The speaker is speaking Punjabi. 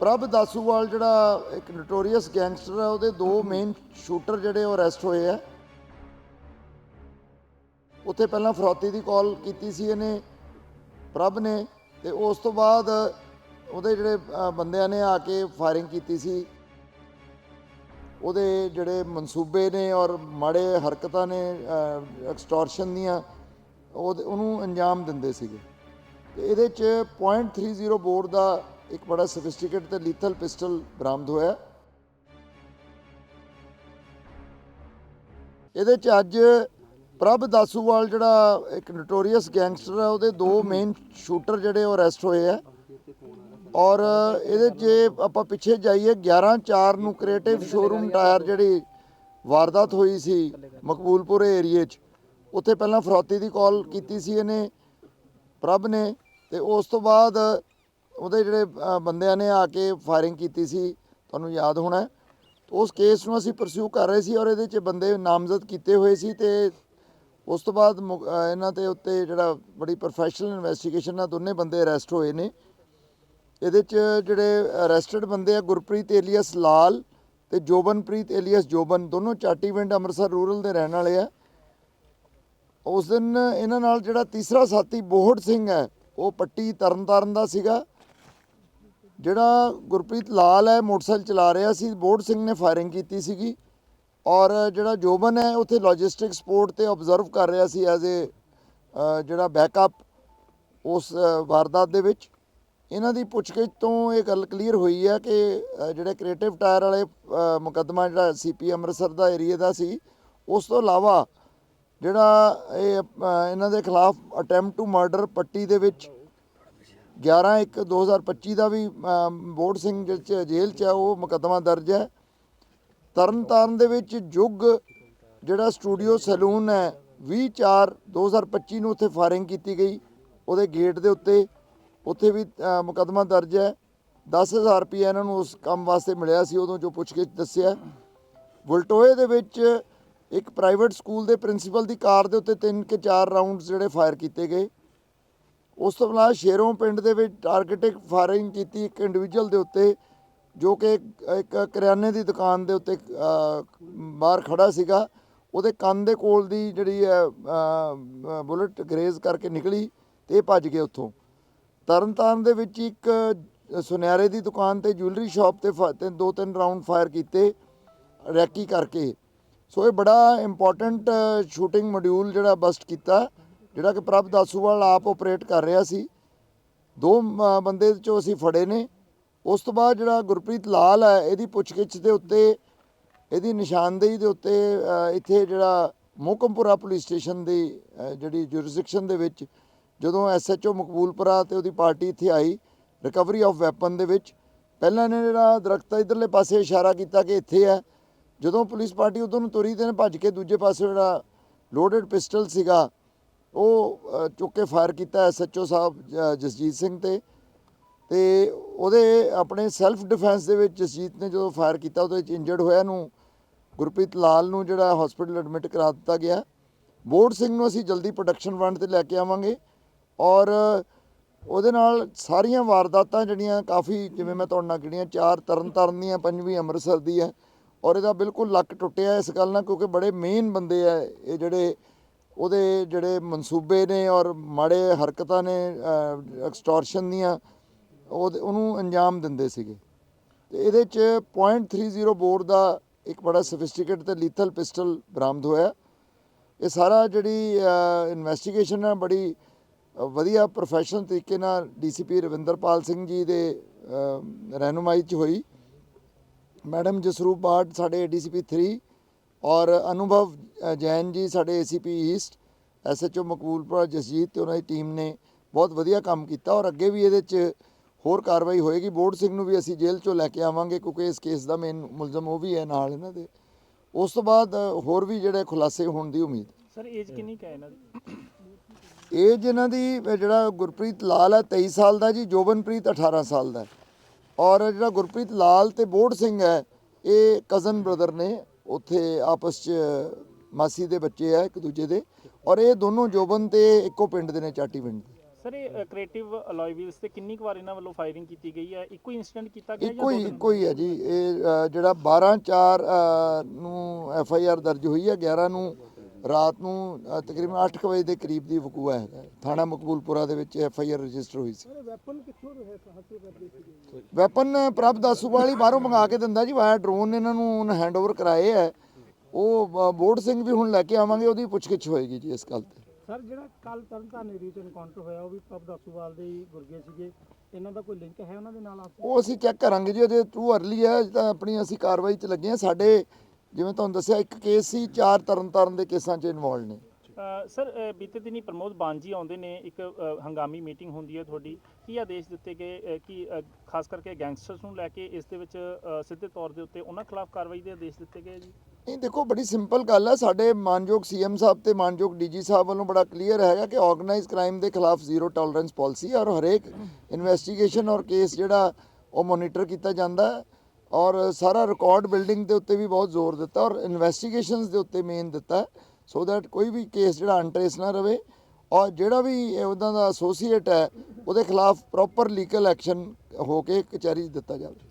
ਪ੍ਰਭ ਦਾਸੂਵਾਲ ਜਿਹੜਾ ਇੱਕ ਨੋਟੋਰੀਅਸ ਗੈਂਗਸਟਰ ਹੈ ਉਹਦੇ ਦੋ ਮੇਨ ਸ਼ੂਟਰ ਜਿਹੜੇ ਉਹ ਅਰੈਸਟ ਹੋਏ ਆ। ਉੱਥੇ ਪਹਿਲਾਂ ਫਰੌਤੀ ਦੀ ਕਾਲ ਕੀਤੀ ਸੀ ਇਹਨੇ ਪ੍ਰਭ ਨੇ ਤੇ ਉਸ ਤੋਂ ਬਾਅਦ ਉਹਦੇ ਜਿਹੜੇ ਅ, ਬੰਦਿਆਂ ਨੇ ਆ ਕੇ ਫਾਇਰਿੰਗ ਕੀਤੀ ਸੀ। ਉਹਦੇ ਜਿਹੜੇ ਮਨਸੂਬੇ ਨੇ ਔਰ ਮਾੜੇ ਹਰਕਤਾਂ ਨੇ ਐਕਸਟੋਰਸ਼ਨ ਦੀਆਂ ਉਹਦੇ- ਉਹਨੂੰ ਅੰਜਾਮ ਦਿੰਦੇ ਸੀਗੇ। ਤੇ ਇਹਦੇ ਚ .30 ਬੋਰ ਦਾ ਇੱਕ ਬੜਾ ਸਫਿਸਟੀਕੇਟ ਤੇ ਲੀਥਲ ਪਿਸਟਲ ਬਰਾਮਦ ਹੋਇਆ। ਇਹਦੇ ਚ ਅੱਜ ਪ੍ਰਭ ਦਾਸੂਵਾਲ ਜਿਹੜਾ ਇੱਕ ਨੋਟੋਰੀਅਸ ਗੈਂਗਸਟਰ ਹੈ, ਉਹਦੇ ਦੋ ਮੇਨ ਸ਼ੂਟਰ ਜਿਹੜੇ ਉਹ ਅਰੈਸਟ ਹੋਏ ਆ। ਔਰ ਇਹਦੇ 'ਚ ਆਪਾਂ ਪਿੱਛੇ ਜਾਈਏ 11 4 ਨੂੰ ਕ੍ਰੀਏਟਿਵ ਸ਼ੋਰੂਮ ਟਾਇਰ ਜਿਹੜੀ ਵਾਰਦਾਤ ਹੋਈ ਸੀ ਮਕਬੂਲਪੁਰ ਏਰੀਏ 'ਚ, ਉੱਥੇ ਪਹਿਲਾਂ ਫਰੋਤੀ ਦੀ ਕਾਲ ਕੀਤੀ ਸੀ ਇਹਨੇ, ਪ੍ਰਭ ਨੇ, ਤੇ ਉਸ ਤੋਂ ਬਾਅਦ ਉਹਦੇ ਜਿਹੜੇ ਬੰਦਿਆਂ ਨੇ ਆ ਕੇ ਫਾਇਰਿੰਗ ਕੀਤੀ ਸੀ, ਤੁਹਾਨੂੰ ਯਾਦ ਹੋਣਾ ਉਸ ਕੇਸ ਨੂੰ ਅਸੀਂ ਪਰਸਿਊ ਕਰ ਰਹੇ ਸੀ ਔਰ ਇਹਦੇ 'ਚ ਬੰਦੇ ਨਾਮਜ਼ਦ ਕੀਤੇ ਹੋਏ ਸੀ ਤੇ ਉਸ ਤੋਂ ਬਾਅਦ ਮੁਕ- ਇਹਨਾਂ ਤੇ ਉੱਤੇ ਜਿਹੜਾ ਬੜੀ ਪ੍ਰੋਫੈਸ਼ਨਲ ਇਨਵੈਸਟੀਗੇਸ਼ਨ ਨਾਲ ਦੋਨੇ ਬੰਦੇ ਅਰੈਸਟ ਹੋਏ ਨੇ। ਇਹਦੇ ਚ ਜਿਹੜੇ ਅਰੈਸਟਡ ਬੰਦੇ ਆ ਗੁਰਪ੍ਰੀਤ ਏਲੀਅਸ ਲਾਲ ਤੇ ਜੋਬਨਪ੍ਰੀਤ ਏਲੀਅਸ ਜੋਬਨ, ਦੋਨੋਂ ਚਾਟੀਵਿੰਡ ਅੰਮ੍ਰਿਤਸਰ ਰੂਰਲ ਦੇ ਰਹਿਣ ਵਾਲੇ ਆ। ਉਸ ਦਿਨ ਇਹਨਾਂ ਨਾਲ ਜਿਹੜਾ ਤੀਸਰਾ ਸਾਥੀ ਬੋਹੜ ਸਿੰਘ ਹੈ, ਉਹ ਪੱਟੀ ਤਰਨਤਾਰਨ ਦਾ ਸੀਗਾ। ਜਿਹੜਾ ਗੁਰਪ੍ਰੀਤ ਲਾਲ ਹੈ ਮੋਟਰਸਾਈਕਲ ਚਲਾ ਰਿਹਾ ਸੀ ਬੋਹੜ ਸਿੰਘ ਨੇ ਫਾਇਰਿੰਗ ਕੀਤੀ ਸੀਗੀ ਔਰ ਜਿਹੜਾ ਜੋਬਨ ਹੈ ਉੱਥੇ ਲੌਜਿਸਟਿਕ ਸਪੋਰਟ ਤੇ ਆਬਜ਼ਰਵ ਕਰ ਰਿਹਾ ਸੀ ਐਜ਼ ਏ ਜਿਹੜਾ ਬੈਕਅਪ ਉਸ ਵਾਰਦਾਤ ਦੇ ਵਿੱਚ। ਇਹਨਾਂ ਦੀ ਪੁੱਛਗਿੱਛ ਤੋਂ ਇਹ ਗੱਲ ਕਲੀਅਰ ਹੋਈ ਹੈ ਕਿ ਅ, ਜਿਹੜੇ ਕ੍ਰੀਏਟਿਵ ਟਾਇਰ ਵਾਲੇ ਮੁਕੱਦਮਾ ਜਿਹੜਾ ਸੀਪੀ ਅੰਮ੍ਰਿਤਸਰ ਦਾ ਏਰੀਆ ਦਾ ਸੀ ਉਸ ਤੋਂ ਇਲਾਵਾ ਜਿਹੜਾ ਇਹ ਇਹਨਾਂ ਦੇ ਖਿਲਾਫ ਅਟੈਂਪਟ ਟੂ ਮਰਡਰ ਪੱਟੀ ਦੇ ਵਿੱਚ 11 1 2025 ਦਾ ਵੀ ਅ, ਸਿੰਘ ਜੇਲ੍ਹ 'ਚ ਹੈ ਉਹ ਮੁਕੱਦਮਾ ਦਰਜ ਹੈ। ਤਰਨਤਾਰਨ ਦੇ ਵਿੱਚ ਜੁਗ ਜਿਹੜਾ ਸਟੂਡੀਓ ਸੈਲੂਨ ਹੈ 20 4 2025 ਨੂੰ ਉੱਥੇ ਫਾਇਰਿੰਗ ਕੀਤੀ ਗਈ। ਉਹਦੇ ਗੇਟ ਦੇ ਉੱਤੇ ਉੱਥੇ ਵੀ ਮੁਕੱਦਮਾ ਦਰਜ ਹੈ। 10000 ਰੁਪਏ ਇਹਨਾਂ ਨੂੰ ਉਸ ਕੰਮ ਵਾਸਤੇ ਮਿਲਿਆ ਸੀ ਉਦੋਂ ਜੋ ਪੁੱਛ ਕੇ ਦੱਸਿਆ। ਵਲਟੋਏ ਦੇ ਵਿੱਚ ਇੱਕ ਪ੍ਰਾਈਵੇਟ ਸਕੂਲ ਦੇ ਪ੍ਰਿੰਸੀਪਲ ਦੀ ਕਾਰ ਦੇ ਉੱਤੇ ਤਿੰਨ ਕੇ ਚਾਰ ਰਾਉਂਡਸ ਜਿਹੜੇ ਫਾਇਰ ਕੀਤੇ ਗਏ। ਉਸ ਤੋਂ ਬਾਅਦ ਸ਼ੇਰੋਂ ਪਿੰਡ ਦੇ ਵਿੱਚ ਟਾਰਗੇਟਿਕ ਫਾਇਰਿੰਗ ਕੀਤੀ ਇੱਕ ਇੰਡੀਵਿਜੂਅਲ ਦੇ ਉੱਤੇ, ਜੋ ਕਿ ਇੱਕ- ਕਰਿਆਨੇ ਦੀ ਦੁਕਾਨ ਦੇ ਉੱਤੇ ਬਾਹਰ ਖੜਾ ਸੀਗਾ। ਉਹਦੇ ਕੰਨ ਦੇ ਕੋਲ ਦੀ ਜਿਹੜੀ ਹੈ ਬੁਲਟ ਗਰੇਜ਼ ਕਰਕੇ ਨਿਕਲੀ ਤੇ ਇਹ ਭੱਜ ਗਏ ਉੱਥੋਂ। ਤਰਨਤਾਰਨ ਦੇ ਵਿੱਚ ਇੱਕ ਸੁਨਿਆਰੇ ਦੀ ਦੁਕਾਨ ਤੇ ਜੁਐਲਰੀ ਸ਼ਾਪ ਤੇ ਫ- ਤੇ ਦੋ ਤਿੰਨ ਰਾਉਂਡ ਫਾਇਰ ਕੀਤੇ, ਰੈਕੀ ਕਰਕੇ। ਸੋ ਇਹ ਬੜਾ ਇੰਪੋਰਟੈਂਟ ਸ਼ੂਟਿੰਗ ਮੋਡਿਊਲ ਜਿਹੜਾ ਬਸਟ ਕੀਤਾ। ਜਿਹੜਾ ਕਿ ਪ੍ਰਭ ਦਾਸੂਵਾਲ ਆਪ ਆਪਰੇਟ ਕਰ ਰਿਹਾ ਸੀ, ਦੋ ਬੰਦੇ ਚੋਂ ਅਸੀਂ ਫੜੇ ਨੇ। ਉਸ ਤੋਂ ਬਾਅਦ ਜਿਹੜਾ ਗੁਰਪ੍ਰੀਤ ਲਾਲ ਹੈ, ਇਹਦੀ ਪੁੱਛਗਿੱਛ ਦੇ ਉੱਤੇ, ਇਹਦੀ ਨਿਸ਼ਾਨਦੇਹੀ ਦੇ ਉੱਤੇ ਇੱਥੇ ਜਿਹੜਾ ਮੋਕਮਪੁਰਾ ਪੁਲਿਸ ਸਟੇਸ਼ਨ ਦੀ ਜਿਹੜੀ ਜੁਰਿਸਡਿਕਸ਼ਨ ਦੇ ਵਿੱਚ, ਜਦੋਂ ਐਸਐਚਓ ਮਕਬੂਲਪੁਰਾ ਤੇ ਉਹਦੀ ਪਾਰਟੀ ਇੱਥੇ ਆਈ ਰਿਕਵਰੀ ਆਫ ਵੈਪਨ ਦੇ ਵਿੱਚ, ਪਹਿਲਾਂ ਇਹਨੇ ਜਿਹੜਾ ਦਰਖਤ ਇਧਰਲੇ ਪਾਸੇ ਇਸ਼ਾਰਾ ਕੀਤਾ ਕਿ ਇੱਥੇ ਹੈ। ਜਦੋਂ ਪੁਲਿਸ ਪਾਰਟੀ ਉਧਰ ਨੂੰ ਤੁਰੀ ਤੇ ਭੱਜ ਕੇ ਦੂਜੇ ਪਾਸੇ ਜਿਹੜਾ ਲੋਡਡ ਪਿਸਟਲ ਸੀਗਾ ਉਹ ਚੁੱਕ ਕੇ ਫਾਇਰ ਕੀਤਾ ਐਸਐਚਓ ਸਾਹਿਬ, ਜ- ਜਸਜੀਤ ਸਿੰਘ ਤੇ। ਤੇ ਉਹਦੇ ਆਪਣੇ ਸੈਲਫ ਡਿਫੈਂਸ ਦੇ ਵਿੱਚ ਜਸਜੀਤ ਨੇ ਜਦੋਂ ਫਾਇਰ ਕੀਤਾ, ਉਹਦੇ ਵਿੱਚ ਇੰਜਰਡ ਹੋਇਆ ਨੂੰ, ਗੁਰਪ੍ਰੀਤ ਲਾਲ ਨੂੰ ਜਿਹੜਾ ਹਸਪੀਟਲ ਐਡਮਿਟ ਕਰਾ ਦਿੱਤਾ ਗਿਆ। ਬੋਰਡ ਸਿੰਘ ਨੂੰ ਅਸੀਂ ਜਲਦੀ ਪ੍ਰੋਡਕਸ਼ਨ ਵੰਡ ਤੇ ਲੈ ਕੇ ਆਵਾਂਗੇ ਔਰ ਉਹਦੇ ਨਾਲ ਸਾਰੀਆਂ ਵਾਰਦਾਤਾਂ ਜਿਹੜੀਆਂ ਕਾਫੀ, ਜਿਵੇਂ ਮੈਂ ਤੁਹਾਡੇ ਨਾਲ ਗਿਣੀਆਂ ਚਾਰ ਤਰਨ ਤਾਰਨ ਦੀਆਂ, ਪੰਜਵੀਂ ਅੰਮ੍ਰਿਤਸਰ ਦੀ ਹੈ ਔਰ ਇਹਦਾ ਬਿਲਕੁਲ ਲੱਕ ਟੁੱਟਿਆ ਇਸ ਗੱਲ ਨਾਲ ਕਿਉਂਕਿ ਬੜੇ ਮੇਨ ਬੰਦੇ ਆ ਇਹ ਜਿਹੜੇ ਉਹਦੇ ਜਿਹੜੇ ਮਨਸੂਬੇ ਨੇ ਔਰ ਮਾੜੇ ਹਰਕਤਾਂ ਨੇ ਐਕਸਟੋਰਸ਼ਨ ਦੀਆਂ, ਉਹਦੇ- ਉਹਨੂੰ ਅੰਜਾਮ ਦਿੰਦੇ ਸੀਗੇ। ਤੇ ਇਹਦੇ ਚ .30 ਬੋਰ ਦਾ ਇੱਕ ਬੜਾ ਸਫਿਸਟੀਕੇਟ ਤੇ ਲੀਥਲ ਪਿਸਟਲ ਬਰਾਮਦ ਹੋਇਆ। ਇਹ ਸਾਰਾ ਜਿਹੜੀ ਇਨਵੈਸਟੀਗੇਸ਼ਨ ਹੈ, ਬੜੀ ਵਧੀਆ ਪ੍ਰੋਫੈਸ਼ਨਲ ਤਰੀਕੇ ਨਾਲ ਡੀਸੀਪੀ ਰਵਿੰਦਰਪਾਲ ਸਿੰਘ ਜੀ ਦੇ ਰਹਿਨੁਮਾਈ ਚ ਹੋਈ। ਮੈਡਮ ਜਸਰੂਪ ਬਾਟ ਸਾਡੇ ਡੀਸੀਪੀ 3 ਔਰ ਅਨੁਭਵ ਜੈਨ ਜੀ ਸਾਡੇ ACP east SHO Maqboolpura Jasjeet ਤੇ ਉਹਨਾਂ ਦੀ ਟੀਮ ਨੇ ਬਹੁਤ ਵਧੀਆ ਕੰਮ ਕੀਤਾ ਔਰ ਅੱਗੇ ਵੀ ਇਹਦੇ ਚ ਹੋਰ ਕਾਰਵਾਈ ਹੋਏਗੀ। ਬੋਰਡ ਸਿੰਘ ਨੂੰ ਵੀ ਅਸੀਂ ਜੇਲ੍ਹ ਚੋਂ ਲੈ ਕੇ ਆਵਾਂਗੇ ਕਿਉਂਕਿ ਇਸ ਕੇਸ ਦਾ ਮੇਨ ਮੁਲਜ਼ਮ ਉਹ ਵੀ ਹੈ ਨਾਲ ਇਹਨਾਂ ਦੇ। ਉਸ ਤੋਂ ਬਾਅਦ ਹੋਰ ਵੀ ਜਿਹੜੇ ਖੁਲਾਸੇ ਹੋਣ ਦੀ ਉਮੀਦ। ਸਰ ਏਜ ਕਿੰਨੀ ਕੁ ਇਹਨਾਂ ਦੀ? ਏਜ ਇਹਨਾਂ ਦੀ ਜਿਹੜਾ ਗੁਰਪ੍ਰੀਤ ਲਾਲ ਹੈ 23 ਸਾਲ ਦਾ ਜੀ ਜੋਬਨਪ੍ਰੀਤ 18 ਸਾਲ ਦਾ ਔਰ ਜਿਹੜਾ ਗੁਰਪ੍ਰੀਤ ਲਾਲ ਤੇ ਬੋੜ ਸਿੰਘ ਹੈ ਇਹ ਕਜ਼ਨ ਬ੍ਰਦਰ ਨੇ ਉੱਥੇ ਆਪਸ ਚ ਮਾਸੀ ਦੇ ਬੱਚੇ ਆ ਇੱਕ ਦੂਜੇ ਦੇ। ਔਰ ਇਹ ਦੋਨੋਂ ਜੋਬਨ ਤੇ ਇੱਕੋ ਪਿੰਡ ਦੇ ਨੇ ਚਾਟੀ ਪਿੰਡ ਦੇ। ਸਰ ਇਹ ਕ੍ਰੀਏਟਿਵ ਅਲੋਏ ਵੀਲਸ ਤੇ ਕਿੰਨੀ ਕੁ ਵਾਰ ਇਹਨਾਂ ਵੱਲੋਂ ਫਾਇਰਿੰਗ ਕੀਤੀ ਗਈ ਹੈ? ਇੱਕੋ ਹੀ ਇਨਸੀਡੈਂਟ ਕੀਤਾ ਗਿਆ ਇੱਕੋ ਹੀ ਦੋ ਤਿੰਨ? ਇੱਕੋ ਹੀ ਹੈ ਜੀ। ਇਹ ਅ, ਜਿਹੜਾ 12 4 ਨੂੰ ਐਫ ਆਈ ਆਰ ਦਰਜ ਹੋਈ ਹੈ 11 ਨੂੰ ਰਾਤ ਨੂੰ ਅ, ਤਕਰੀਬਨ 8 ਵਜੇ ਦੇ ਕਰੀਬ ਦੀ ਵਕੂਆ ਹੈ। ਥਾਣਾ ਮਕਬੂਲਪੁਰਾ ਦੇ ਵਿੱਚ ਐਫ ਆਈ ਆਰ ਰਜਿਸਟਰ ਹੋਈ ਸੀ। ਵੈਪਨ ਕਿੱਥੋਂ ਰਹੇ ਹਾਸਲ ਕਰਦੇ ਸੀ ਵੈਪਨ ਪ੍ਰਭ ਦਾਸੂਵਾਲ ਬਾਹਰੋਂ ਮੰਗਾ ਕੇ ਦਿੰਦਾ ਜੀ। ਵਾਇਆ ਡਰੋਨ ਇਹਨਾਂ ਨੂੰ ਹੈਂਡਓਵਰ ਕਰਾਏ ਹੈ। ਉਹ ਬੋਰਡ ਸਿੰਘ ਵੀ ਹੁਣ ਲੈ ਕੇ ਆਵਾਂਗੇ ਉਹਦੀ ਪੁੱਛਗਿੱਛ ਹੋਏਗੀ ਜੀ ਇਸ ਗੱਲ ਤੇ। ਸਰ ਜਿਹੜਾ ਕੱਲ ਤਰਨਤਾਰਨ ਏਰੀਆ ਚ ਐਨਕਾਊਂਟਰ ਹੋਇਆ ਉਹ ਵੀ ਪ੍ਰਭ ਦਾਸੂਵਾਲ ਦੇ ਹੀ ਗੁਰਗੇ ਸੀਗੇ। ਇਹਨਾਂ ਦਾ ਕੋਈ ਲਿੰਕ ਹੈ ਉਹਨਾਂ ਦੇ ਨਾਲ ਆਪਸ ਉਹ ਅਸੀਂ ਚੈੱਕ ਕਰਾਂਗੇ ਜੀ ਉਹਦੇ ਟੂ ਅਰਲੀ ਹੈ ਅਜੇ ਤਾਂ ਆਪਣੀ ਅਸੀਂ ਕਾਰਵਾਈ 'ਚ ਲੱਗੇ ਹਾਂ। ਸਾਡੇ ਜਿਵੇਂ ਤੁਹਾਨੂੰ ਦੱਸਿਆ ਇੱਕ ਕੇਸ ਸੀ ਚਾਰ ਤਰਨਤਾਰਨ ਦੇ ਕੇਸਾਂ 'ਚ ਇਨਵੋਲਡ ਨੇ। ਸਰ ਬੀਤੇ ਦਿਨੀ ਪ੍ਰਮੋਦ ਬਾਂਜੀ ਆਉਂਦੇ ਨੇ ਇੱਕ ਹੰਗਾਮੀ ਮੀਟਿੰਗ ਹੁੰਦੀ ਹੈ ਤੁਹਾਡੀ। ਕੀ ਆਦੇਸ਼ ਦਿੱਤੇ ਗਏ ਕਿ ਖਾਸ ਕਰਕੇ ਗੈਂਗਸਟਰਸ ਨੂੰ ਲੈ ਕੇ ਇਸ ਦੇ ਵਿੱਚ ਸਿੱਧੇ ਤੌਰ ਦੇ ਉੱਤੇ ਉਹਨਾਂ ਖਿਲਾਫ ਕਾਰਵਾਈ ਦੇ ਆਦੇਸ਼ ਦਿੱਤੇ ਗਏ ਜੀ? ਨਹੀਂ ਦੇਖੋ ਬੜੀ ਸਿੰਪਲ ਗੱਲ ਹੈ। ਸਾਡੇ ਮਾਨਯੋਗ ਸੀਐਮ ਸਾਹਿਬ ਤੇ ਮਾਨਯੋਗ ਡੀਜੀ ਸਾਹਿਬ ਵੱਲੋਂ ਬੜਾ ਕਲੀਅਰ ਹੈਗਾ ਕਿ ਆਰਗੇਨਾਈਜ਼ ਕ੍ਰਾਈਮ ਦੇ ਖਿਲਾਫ ਜ਼ੀਰੋ ਟੋਲਰੈਂਸ ਪਾਲਿਸੀ ਔਰ ਹਰੇਕ ਇਨਵੈਸਟੀਗੇਸ਼ਨ ਔਰ ਕੇਸ ਜਿਹੜਾ ਉਹ ਮੋਨੀਟਰ ਕੀਤਾ ਜਾਂਦਾ ਹੈ। ਔਰ ਸਾਰਾ ਰਿਕਾਰਡ ਬਿਲਡਿੰਗ ਦੇ ਉੱਤੇ ਵੀ ਬਹੁਤ ਜ਼ੋਰ ਦਿੱਤਾ ਔਰ ਇਨਵੈਸਟੀਗੇਸ਼ਨਸ ਦੇ ਉੱਤੇ ਮੇਨ ਦਿੱਤਾ ਸੋ ਦੈਟ ਕੋਈ ਵੀ ਕੇਸ ਜਿਹੜਾ ਅਨਟ੍ਰੇਸ ਨਾ ਰਵੇ ਔਰ ਜਿਹੜਾ ਵੀ ਉਹਦਾਂ ਦਾ ਐਸੋਸੀਏਟ ਹੈ, ਉਹਦੇ ਖਿਲਾਫ ਪ੍ਰੋਪਰ ਲੀਗਲ ਐਕਸ਼ਨ ਹੋ ਕੇ ਕਚਹਿਰੀ 'ਚ ਦਿੱਤਾ ਜਾਵੇ।